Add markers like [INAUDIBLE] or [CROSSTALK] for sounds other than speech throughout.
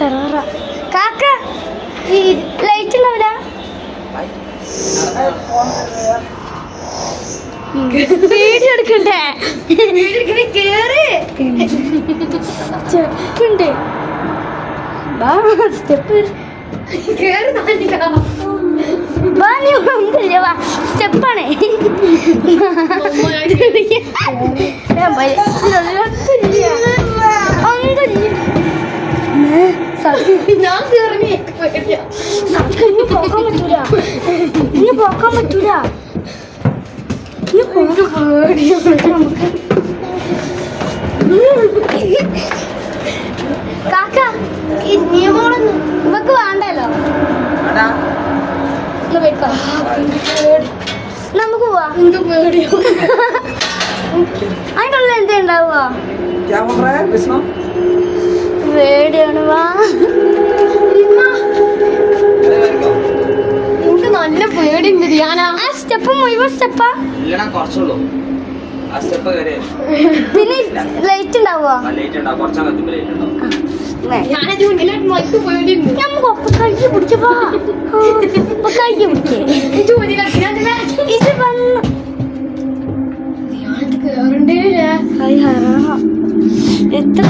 സെറോറ. കാക്ക ഈ ലൈറ്റ് ഉണ്ടാവില്ല വീഡിയോ എടുക്കണ്ടേ? കേറി. സ്റ്റെപ്പുണ്ട് സ്റ്റെപ്പ് സ്റ്റെപ്പാണേ പോക്കാൻ പറ്റൂല ഇനി പോക്കാൻ പറ്റൂല ഇനി പോകാൻ പേടിയ കാക്ക നിയമോളൊന്നും ഇവക്ക് വേണ്ടല്ലോ? നമുക്ക് പോവാ. എനിക്ക് പേടിയോ? അതിന്റെ ഉള്ളിൽ എന്തേ ഉണ്ടാവുക പേടിയാണ് വാ. നല്ല പേടിയുണ്ട് ധ്യാന ആ സ്റ്റെപ്പ് മുഴുവൻ സ്റ്റെപ്പാ? ഇല്ലടാ കുറച്ചുള്ളൂ. ആ സ്റ്റെപ്പ് കയറി. പിന്നെ ലൈറ്റ് ഉണ്ടാവോ ലൈറ്റ് ഉണ്ടാവും. കുറച്ചങ്ങ് എത്തുമ്പോൾ ലേറ്റ് ഉണ്ടാവും. ഞാനത് മുന്നിലായിട്ട് മറ്റു പേടിയുണ്ട് നമുക്ക് ഒപ്പ കൈ പിടിച്ചപ്പാ ഒപ്പ കൈ പിടിക്കേ. എനിക്ക് മുന്നിലാക്കി ഞാൻ ഇതിനെ- ഇത് വന്നു. ധ്യാനത്ത് ഹായ് ഹറാ എത്ര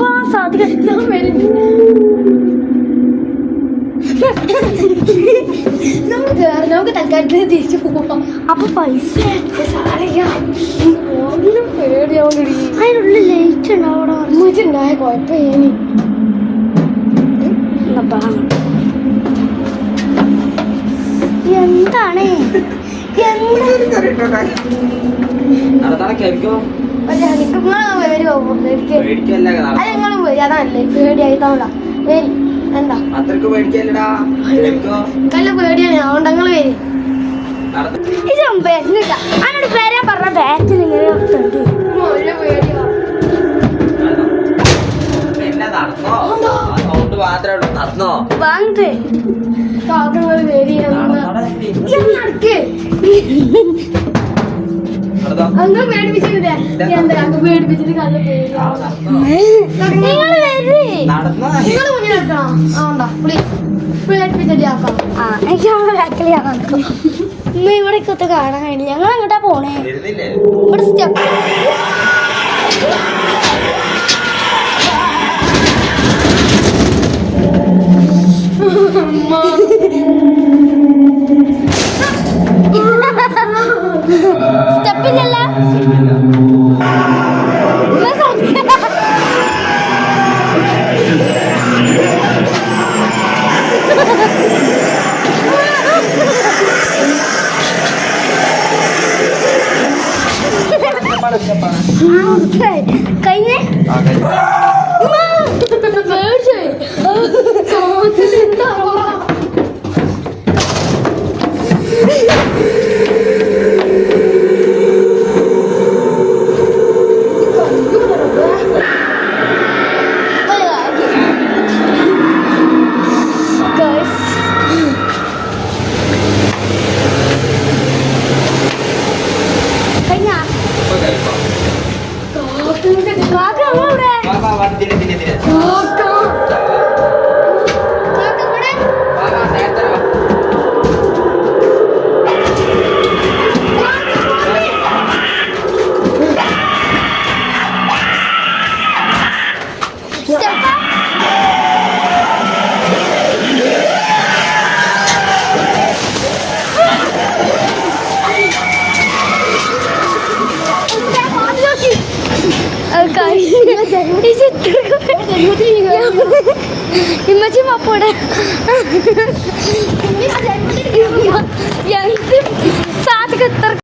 വാ സാധിക്കില്ല നമുക്ക് കേറി നമുക്ക് തൽക്കാലത്തിന് തിരിച്ചു പോവാം. അപ്പൊ പൈസ. ഒന്നും പേടിയാവുന്നടി അതിനുള്ളിൽ ലൈറ്റ് ഉണ്ടാവണം. അമ്മച്ചുണ്ടായ കുഴപ്പമില്ല എന്താണ്? എന്താ നടത്താടെ കയറിക്കോ പക്ഷെ അത്രയ്ക്ക് പേടിക്കല്ലടാ? കയറിക്കോ പേടിയാണ്. അതുകൊണ്ട് പേര് നടത്ത ഇത് വരുന്നില്ല. അതിനോട് പേരാ പറഞ്ഞ ബാക്കിൽ ഇങ്ങനെ നല്ല നടന്നോ? വാങ്ങ് കാക്കങ്ങൾ പേര് നടക്ക്. ഇവിടെ കുത്ത് കാണാൻ കഴിഞ്ഞു. ഞങ്ങൾ എങ്ങോട്ടാ പോണേ? വരുന്നില്ലേ? ഇവിടെ സ്റ്റെപ്പ് [LAUGHS] [LAUGHS] കഴിഞ്ഞേ കഴിഞ്ഞ हिमाची पापड सात गत्तर